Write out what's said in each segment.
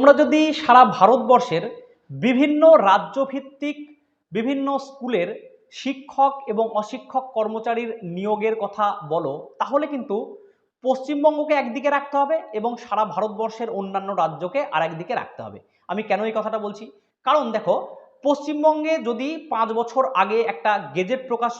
তোমরা যদি সারা ভারতবর্ষের বিভিন্ন রাজ্যভিত্তিক, বিভিন্ন স্কুলের শিক্ষক এবং অশিক্ষক কর্মচারীর নিয়োগের কথা বলো, তাহলে কিন্তু পশ্চিমবঙ্গকে একদিকে রাখতে হবে এবং সারা ভারতবর্ষের অন্যান্য রাজ্যকে আর একদিকে রাখতে হবে। আমি কেন এই কথাটা বলছি? কারণ দেখো, পশ্চিমবঙ্গে যদি পাঁচ বছর আগে একটা গেজেট প্রকাশ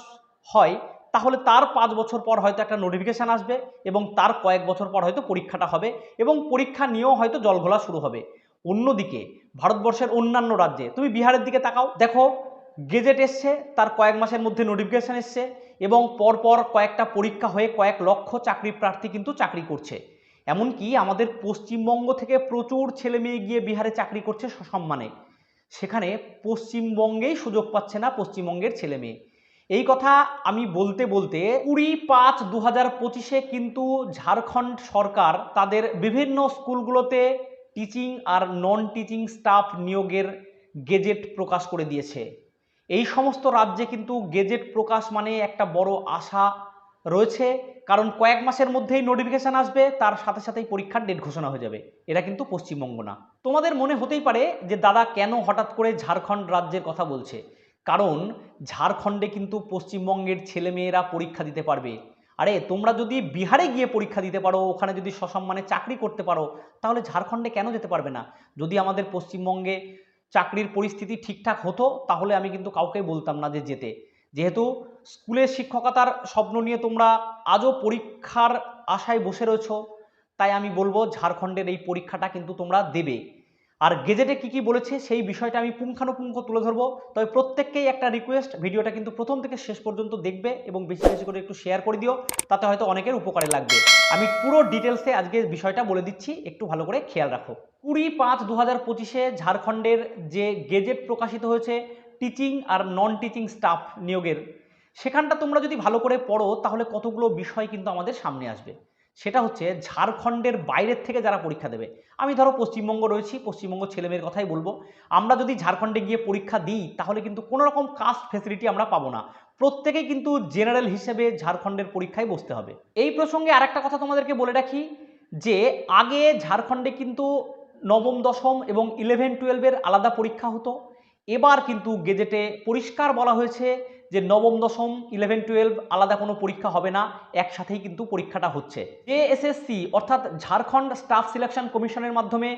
হয় তাহলে তার পাঁচ বছর পর হয়তো একটা নোটিফিকেশান আসবে এবং তার কয়েক বছর পর হয়তো পরীক্ষাটা হবে এবং পরীক্ষা নিয়েও হয়তো জলঘোলা শুরু হবে। অন্যদিকে ভারতবর্ষের অন্যান্য রাজ্যে, তুমি বিহারের দিকে তাকাও, দেখো গেজেট এসছে, তার কয়েক মাসের মধ্যে নোটিফিকেশান এসছে এবং পরপর কয়েকটা পরীক্ষা হয়ে কয়েক লক্ষ চাকরি প্রার্থী কিন্তু চাকরি করছে। এমনকি আমাদের পশ্চিমবঙ্গ থেকে প্রচুর ছেলে মেয়ে গিয়ে বিহারে চাকরি করছে সসম্মানে। সেখানে পশ্চিমবঙ্গেই সুযোগ পাচ্ছে না পশ্চিমবঙ্গের ছেলে মেয়ে। এই কথা আমি বলতে বলতে কুড়ি পাঁচ দু হাজার পঁচিশে কিন্তু ঝাড়খণ্ড সরকার তাদের বিভিন্ন স্কুলগুলোতে টিচিং আর নন টিচিং স্টাফ নিয়োগের গেজেট প্রকাশ করে দিয়েছে। এই সমস্ত রাজ্যে কিন্তু গেজেট প্রকাশ মানে একটা বড় আশা রয়েছে, কারণ কয়েক মাসের মধ্যেই নোটিফিকেশান আসবে, তার সাথে সাথেই পরীক্ষার ডেট ঘোষণা হয়ে যাবে। এটা কিন্তু পশ্চিমবঙ্গ না। তোমাদের মনে হতেই পারে যে, দাদা, কেন হঠাৎ করে ঝাড়খণ্ড রাজ্যের কথা বলছে? কারণ ঝাড়খণ্ডে কিন্তু পশ্চিমবঙ্গের ছেলেমেয়েরা পরীক্ষা দিতে পারবে। আরে, তোমরা যদি বিহারে গিয়ে পরীক্ষা দিতে পারো, ওখানে যদি সসম্মানে চাকরি করতে পারো, তাহলে ঝাড়খণ্ডে কেন যেতে পারবে না? যদি আমাদের পশ্চিমবঙ্গে চাকরির পরিস্থিতি ঠিকঠাক হতো, তাহলে আমি কিন্তু কাউকে বলতাম না যে যেতে। যেহেতু স্কুলের শিক্ষকতার স্বপ্ন নিয়ে তোমরা আজও পরীক্ষার আশায় বসে রয়েছো, তাই আমি বলব ঝাড়খণ্ডের এই পরীক্ষাটা কিন্তু তোমরা দেবে। আর গেজেটে কি কি বলেছে সেই বিষয়টা আমি পুঙ্খানুপুঙ্খ তুলে ধরবো। তবে প্রত্যেককেই একটা রিকোয়েস্ট ভিডিওটা কিন্তু প্রথম থেকে শেষ পর্যন্ত দেখবে এবং বেশি বেশি করে একটু শেয়ার করে দিও, তাতে হয়তো অনেকের উপকারে লাগবে। আমি পুরো ডিটেলসে আজকে বিষয়টা বলে দিচ্ছি, একটু ভালো করে খেয়াল রাখো। কুড়ি পাঁচ দু হাজার পঁচিশে ঝাড়খণ্ডের যে গেজেট প্রকাশিত হয়েছে টিচিং আর নন টিচিং স্টাফ নিয়োগের, সেখানটা তোমরা যদি ভালো করে পড়ো, তাহলে কতগুলো বিষয় কিন্তু আমাদের সামনে আসবে। সেটা হচ্ছে ঝাড়খণ্ডের বাইরের থেকে যারা পরীক্ষা দেবে। আমি ধরো পশ্চিমবঙ্গ রয়েছি, পশ্চিমবঙ্গ ছেলেমেয়ের কথাই বলব। আমরা যদি ঝাড়খণ্ডে গিয়ে পরীক্ষা দিই, তাহলে কিন্তু কোনো রকম কাস্ট ফেসিলিটি আমরা পাবো না। প্রত্যেকেই কিন্তু জেনারেল হিসেবে ঝাড়খণ্ডের পরীক্ষায় বসতে হবে। এই প্রসঙ্গে আর একটা কথা তোমাদেরকে বলে রাখি, যে আগে ঝাড়খণ্ডে কিন্তু নবম, দশম এবং ইলেভেন টুয়েলভের আলাদা পরীক্ষা হতো। এবার কিন্তু গেজেটে পরিষ্কার বলা হয়েছে যে নবম, দশম ইলেভেন টুয়েলভ আলাদা কোনো পরীক্ষা হবে না, একসাথেই কিন্তু পরীক্ষাটা হচ্ছে। এএসএসসি অর্থাৎ ঝাড়খণ্ড স্টাফ সিলেকশন কমিশনের মাধ্যমে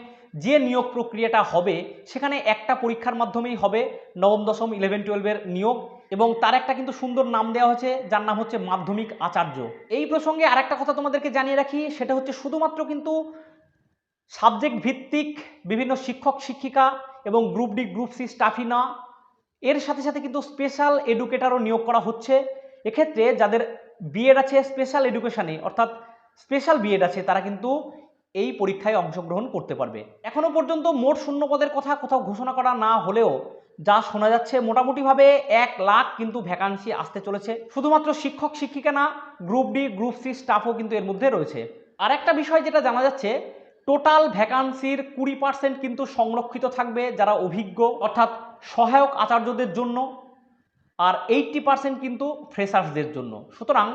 যে নিয়োগ প্রক্রিয়াটা হবে, সেখানে একটা পরীক্ষার মাধ্যমেই হবে নবম, দশম ইলেভেন টুয়েলভের নিয়োগ এবং তার একটা কিন্তু সুন্দর নাম দেওয়া হয়েছে, যার নাম হচ্ছে মাধ্যমিক আচার্য। এই প্রসঙ্গে আরেকটা কথা তোমাদেরকে জানিয়ে রাখি, সেটা হচ্ছে শুধুমাত্র কিন্তু সাবজেক্ট ভিত্তিক বিভিন্ন শিক্ষক, শিক্ষিকা এবং গ্রুপ ডি, গ্রুপ সি, স্টাফই না এর সাথে সাথে কিন্তু স্পেশাল এডুকেটারও নিয়োগ করা হচ্ছে। এক্ষেত্রে যাদের বিএড আছে স্পেশাল এডুকেশানে অর্থাৎ স্পেশাল বিএড আছে, তারা কিন্তু এই পরীক্ষায় অংশগ্রহণ করতে পারবে। এখনও পর্যন্ত মোট শূন্য পদের কথা কোথাও ঘোষণা করা না হলেও যা শোনা যাচ্ছে, মোটামুটিভাবে এক লাখ কিন্তু ভ্যাকান্সি আসতে চলেছে। শুধুমাত্র শিক্ষক শিক্ষিকা না গ্রুপ ডি গ্রুপ সি স্টাফও কিন্তু এর মধ্যে রয়েছে। আর একটা বিষয় যেটা জানা যাচ্ছে টোটাল ভ্যাকান্সির কুড়ি পার্সেন্ট কিন্তু সংরক্ষিত থাকবে যারা অভিজ্ঞ, অর্থাৎ সহায়ক আচার্যদের জন্য, আর এইটটি পার্সেন্ট কিন্তু ফ্রেশার্সদের জন্য। সুতরাং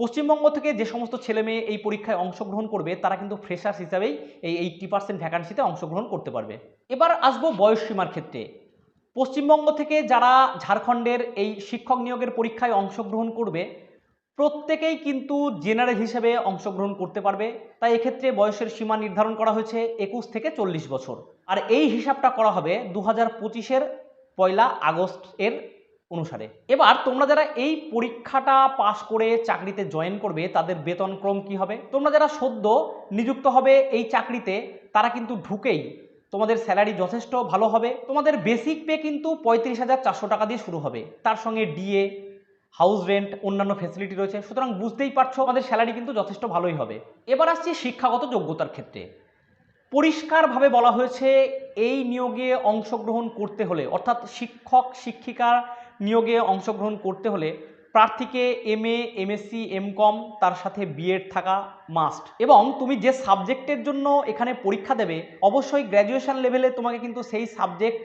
পশ্চিমবঙ্গ থেকে যে সমস্ত ছেলে মেয়ে এই পরীক্ষায় অংশগ্রহণ করবে, তারা কিন্তু ফ্রেশার্স হিসাবেই এই এইট্টি পার্সেন্ট ভ্যাকান্সিতে অংশগ্রহণ করতে পারবে। এবার আসব বয়সসীমার ক্ষেত্রে। পশ্চিমবঙ্গ থেকে যারা ঝাড়খণ্ডের এই শিক্ষক নিয়োগের পরীক্ষায় অংশগ্রহণ করবে প্রত্যেকেই কিন্তু জেনারেল হিসেবে অংশগ্রহণ করতে পারবে। তাই এক্ষেত্রে বয়সের সীমা নির্ধারণ করা হয়েছে একুশ থেকে চল্লিশ বছর। আর এই হিসাবটা করা হবে দু হাজার পঁচিশের পয়লা আগস্ট এর অনুসারে। এবার তোমরা যারা এই পরীক্ষাটা পাশ করে চাকরিতে জয়েন করবে, তাদের বেতনক্রম কি হবে? তোমরা যারা সদ্য নিযুক্ত হবে এই চাকরিতে, তারা কিন্তু ঢুকেই তোমাদের স্যালারি যথেষ্ট ভালো হবে। তোমাদের বেসিক পে কিন্তু পঁয়ত্রিশ হাজার চারশো টাকা দিয়ে শুরু হবে। তার সঙ্গে ডিএ হাউস রেন্ট, অন্যান্য ফেসিলিটি রয়েছে। সুতরাং বুঝতেই পারছ, আমাদের স্যালারি কিন্তু যথেষ্ট ভালোই হবে। এবার আসছি শিক্ষাগত যোগ্যতার ক্ষেত্রে। পরিষ্কারভাবে বলা হয়েছে, এই নিয়োগে অংশগ্রহণ করতে হলে, অর্থাৎ শিক্ষক, শিক্ষিকার নিয়োগে অংশগ্রহণ করতে হলে, প্রার্থীকে এম এ এমএসসি এমকম তার সাথে বিএড থাকা মাস্ট এবং তুমি যে সাবজেক্টের জন্য এখানে পরীক্ষা দেবে, অবশ্যই গ্র্যাজুয়েশন লেভেলে তোমাকে কিন্তু সেই সাবজেক্ট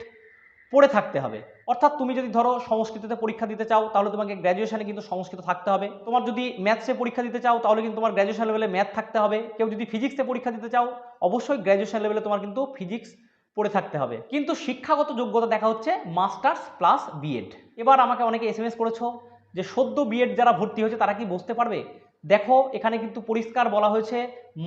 পড়ে থাকতে হবে। অর্থাৎ তুমি যদি ধরো সংস্কৃতিতে পরীক্ষা দিতে চাও, তাহলে তোমাকে গ্র্যাজুয়েশনে কিন্তু সংস্কৃত থাকতে হবে। তোমার যদি ম্যাথসে পরীক্ষা দিতে চাও, তাহলে কিন্তু তোমার গ্র্যাজুয়েশন লেভেলে ম্যাথ থাকতে হবে। কেউ যদি ফিজিক্সে পরীক্ষা দিতে চাও, অবশ্যই গ্র্যাজুয়েশন লেভেলে তোমার কিন্তু ফিজিক্স পড়ে থাকতে হবে। কিন্তু শিক্ষাগত যোগ্যতা দেখা হচ্ছে মাস্টার্স প্লাস বিএড এবার আমাকে অনেকে এস এম এস করেছ যে সদ্য বিএড যারা ভর্তি হয়েছে, তারা কি বুঝতে পারবে? দেখো, এখানে কিন্তু পরিষ্কার বলা হয়েছে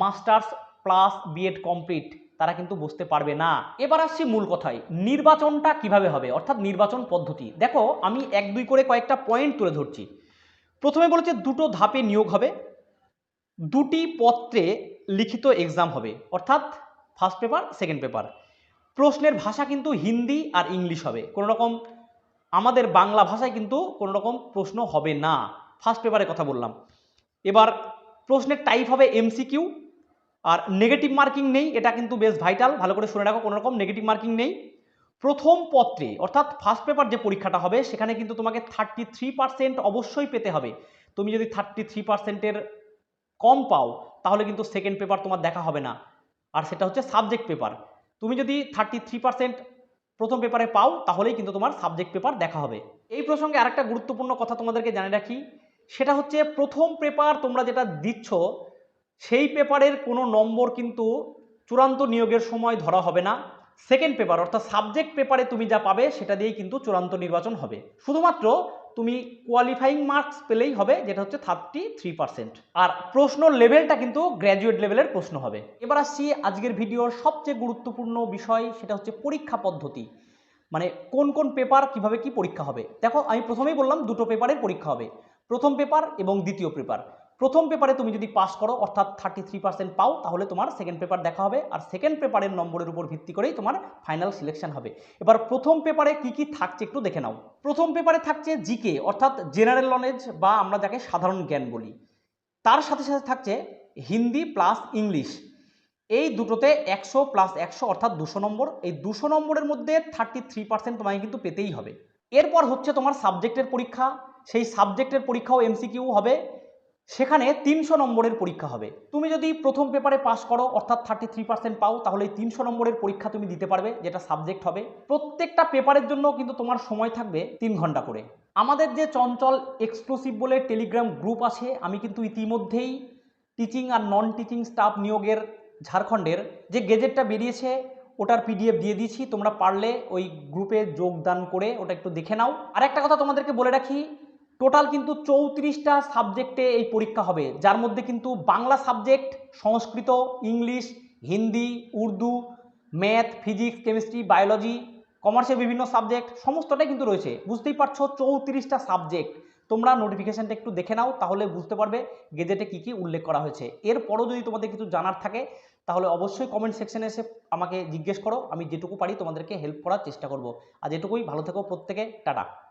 মাস্টার্স প্লাস বিএড কমপ্লিট তারা কিন্তু বুঝতে পারবে না। এবার আসছি মূল কথায়, নির্বাচনটা কীভাবে হবে? অর্থাৎ নির্বাচন পদ্ধতি। দেখো, আমি এক, দুই করে কয়েকটা পয়েন্ট তুলে ধরছি। প্রথমে বলেছে দুটো ধাপে নিয়োগ হবে, দুটি পত্রে লিখিত এক্সাম হবে, অর্থাৎ ফার্স্ট পেপার সেকেন্ড পেপার প্রশ্নের ভাষা কিন্তু হিন্দি আর ইংলিশ হবে। কোনো রকম আমাদের বাংলা ভাষায় কিন্তু কোনো রকম প্রশ্ন হবে না। ফার্স্ট পেপারের কথা বললাম। এবার প্রশ্নের টাইপ হবে এমসিকিউ আর নেগেটিভ মার্কিং নেই, এটা কিন্তু বেশ ভাইটাল ভালো করে শুনে রাখো কোনো রকম নেগেটিভ মার্কিং নেই। প্রথম পত্রে, অর্থাৎ ফার্স্ট পেপার যে পরীক্ষাটা হবে, সেখানে কিন্তু তোমাকে থার্টি থ্রি পার্সেন্ট অবশ্যই পেতে হবে। তুমি যদি থার্টি থ্রি পার্সেন্টের কম পাও, তাহলে কিন্তু সেকেন্ড পেপার তোমার দেখা হবে না। আর সেটা হচ্ছে সাবজেক্ট পেপার তুমি যদি থার্টি থ্রি পার্সেন্ট প্রথম পেপারে পাও, তাহলেই কিন্তু তোমার সাবজেক্ট পেপার দেখা হবে। এই প্রসঙ্গে আরেকটা গুরুত্বপূর্ণ কথা তোমাদেরকে জানিয়ে রাখি, সেটা হচ্ছে প্রথম পেপার তোমরা যেটা দিচ্ছ সেই পেপারের কোনো নম্বর কিন্তু চূড়ান্ত নিয়োগের সময় ধরা হবে না। সেকেন্ড পেপার অর্থাৎ সাবজেক্ট পেপারে তুমি যা পাবে সেটা দিয়েই কিন্তু চূড়ান্ত নির্বাচন হবে। শুধুমাত্র তুমি কোয়ালিফাইং মার্কস পেলেই হবে, যেটা হচ্ছে থার্টি থ্রি পার্সেন্ট আর প্রশ্ন লেভেলটা কিন্তু গ্র্যাজুয়েট লেভেলের প্রশ্ন হবে। এবার আসছি আজকের ভিডিওর সবচেয়ে গুরুত্বপূর্ণ বিষয়, সেটা হচ্ছে পরীক্ষা পদ্ধতি। মানে কোন কোন পেপার কীভাবে কি পরীক্ষা হবে? দেখো, আমি প্রথমেই বললাম দুটো পেপারের পরীক্ষা হবে। প্রথম পেপার এবং দ্বিতীয় পেপার প্রথম পেপারে তুমি যদি পাস করো, অর্থাৎ থার্টি থ্রি পার্সেন্ট পাও, তাহলে তোমার সেকেন্ড পেপার দেখা হবে, আর সেকেন্ড পেপারের নম্বরের উপর ভিত্তি করেই তোমার ফাইনাল সিলেকশন হবে। এবার প্রথম পেপারে কি কি থাকছে একটু দেখে নাও। প্রথম পেপারে থাকছে জিকে অর্থাৎ জেনারেল নলেজ বা আমরা যাকে সাধারণ জ্ঞান বলি। তার সাথে সাথে থাকছে হিন্দি প্লাস ইংলিশ এই দুটোতে একশো প্লাস একশো, অর্থাৎ দুশো নম্বর। এই দুশো নম্বরের মধ্যে থার্টি থ্রি পার্সেন্ট তোমাকে কিন্তু পেতেই হবে। এরপর হচ্ছে তোমার সাবজেক্টের পরীক্ষা। সেই সাবজেক্টের পরীক্ষাও এমসিকিউ হবে। সেখানে তিনশো নম্বরের পরীক্ষা হবে। তুমি যদি প্রথম পেপারে পাস করো, অর্থাৎ থার্টি থ্রি পার্সেন্ট পাও, তাহলে এই তিনশো নম্বরের পরীক্ষা তুমি দিতে পারবে, যেটা সাবজেক্ট হবে। প্রত্যেকটা পেপারের জন্য কিন্তু তোমার সময় থাকবে তিন ঘণ্টা করে। আমাদের যে চঞ্চল এক্সক্লুসিভ বলে টেলিগ্রাম গ্রুপ আছে, আমি কিন্তু ইতিমধ্যেই টিচিং আর নন টিচিং স্টাফ নিয়োগের ঝাড়খণ্ডের যে গেজেটটা বেরিয়েছে, ওটার পিডিএফ দিয়ে দিয়েছি। তোমরা পারলে ওই গ্রুপে যোগদান করে ওটা একটু দেখে নাও। আর একটা কথা তোমাদেরকে বলে রাখি টোটাল কিন্তু চৌত্রিশটা সাবজেক্টে এই পরীক্ষা হবে। যার মধ্যে কিন্তু Bangla subject Sanskrit, English, Hindi, Urdu math physics chemistry biology কমার্সের বিভিন্ন সাবজেক্ট সমস্তটাই কিন্তু রয়েছে। বুঝতেই পারছ চৌত্রিশটা সাবজেক্ট তোমরা নোটিফিকেশানটা একটু দেখে নাও, তাহলে বুঝতে পারবে গেজেটে কী কী উল্লেখ করা হয়েছে। এরপরও যদি তোমাদের কিছু জানার থাকে, তাহলে অবশ্যই কমেন্ট সেকশনে এসে আমাকে জিজ্ঞেস করো, আমি যেটুকু পারি তোমাদেরকে হেল্প করার চেষ্টা করব। আর যেটুকুই, ভালো থেকো প্রত্যেকে, টাটা।